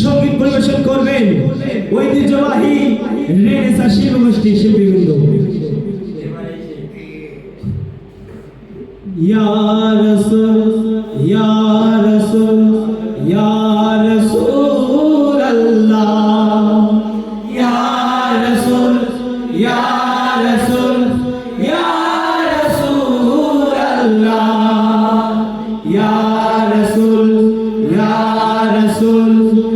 সংগীত পরিবেশন করবেন ঐতিহ্যবাহী রেনেসা শিল্পগোষ্ঠী শিল্পীবৃন্দ। ইয়ারস ইয়ারস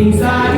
inside.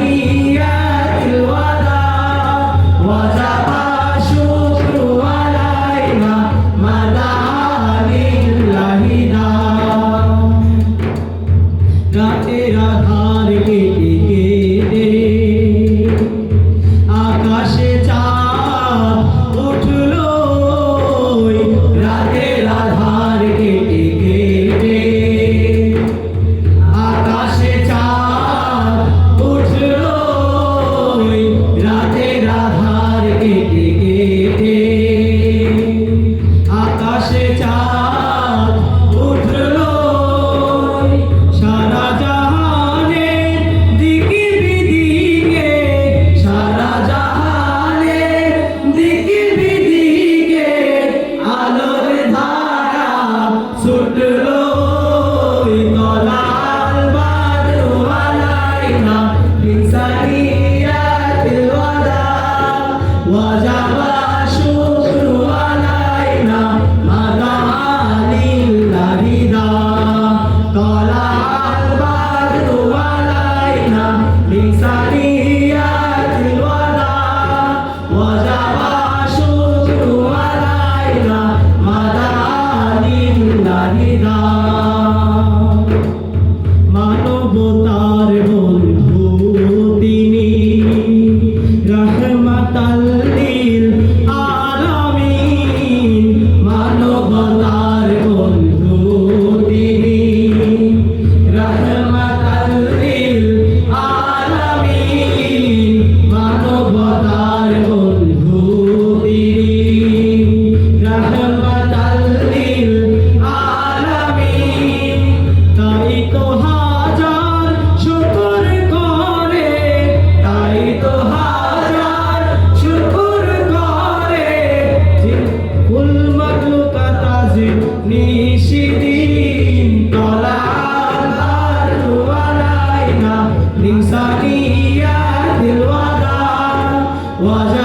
vida. 좋아하셔.